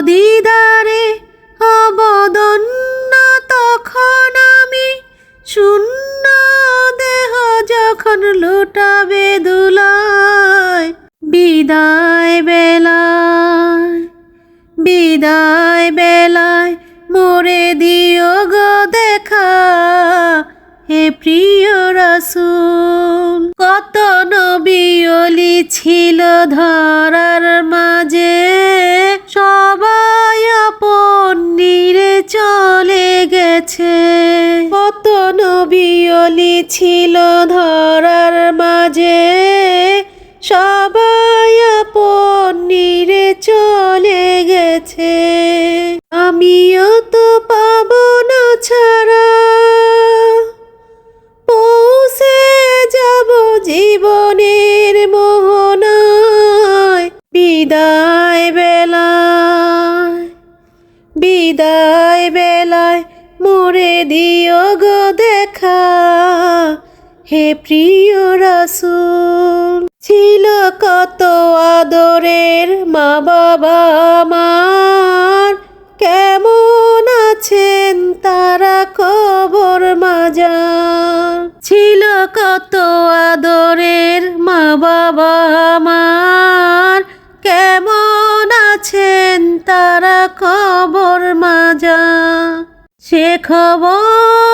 দিদারে হব ধন্য তখন আমি শূন্য দেহ যখন লুটাবে দুলায় বিদায় বেলায় বিদায় বেলায় মোরে দিও গো দেখা, হে প্রিয় রাসূল, কত নবী ছিল ধরার নবী অলি ছিল ধরার মাঝে। সবাই আপন নিরে চলে গেছে। আমিও তো পাব না ছাড়া। পৌঁছে যাব জীবনের মোহনায়। বিদায় বেলায় বিদায় বেলায় মোরে দিও গো দেখা, হে প্রিয় রাসূল। ছিল কত আদরের মা বাবা আমার। কেমন আছেন তারা কবর মাজার। ছিল কত আদরের মা বাবা আমার। কেমন আছেন তারা কবর মাজা সে খবর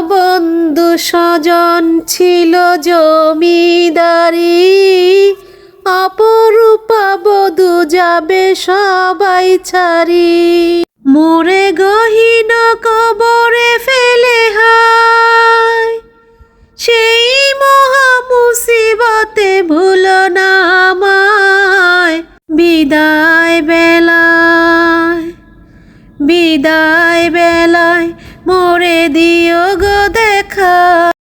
বন্ধু স্বজন ছিল জমিদারি। অপরূপা বধু যাবে সবাই ছাড়ি। মোরে গহীন কবরে ফেলে হায়। সেই মহা মুসিবতে ভুল না আমায়। বিদায় বেলায়, বিদায়